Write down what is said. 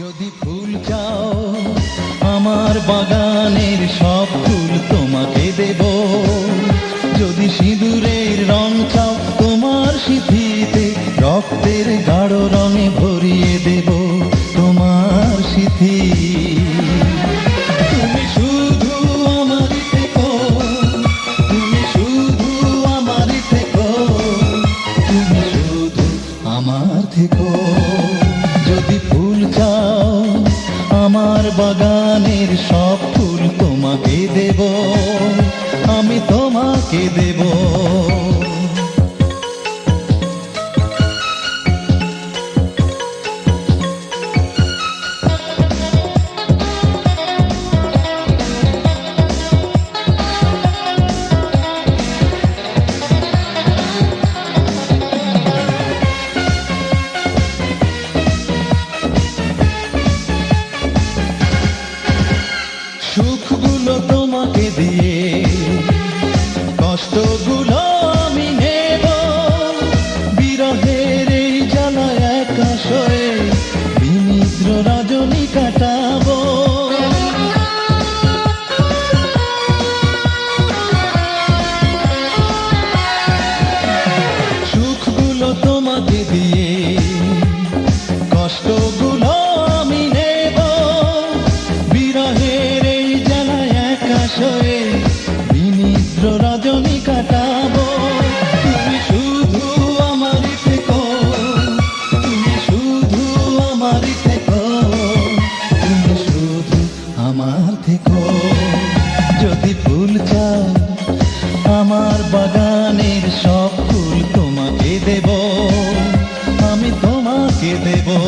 যদি ফুল চাও, আমার বাগানের সব ফুল তোমাকে দেব। যদি সিঁদুরের রং চাও, তোমার সিথিতে রক্তের গাঢ় রঙে ভরিয়ে দেব তোমার সিথি। তুমি শুধু আমার বাগানের সব ফুল তোমাকে দেব আমি তোমাকে দেব। সুখগুলো তোমাকে দিয়ে কষ্টগুলো আমি নেব। বিরহের এই জ্বালা একা শয়ে থেকো। যদি ফুল চাও আমার বাগানের সব ফুল তোমাকে দেব। আমি তোমাকে দেবো।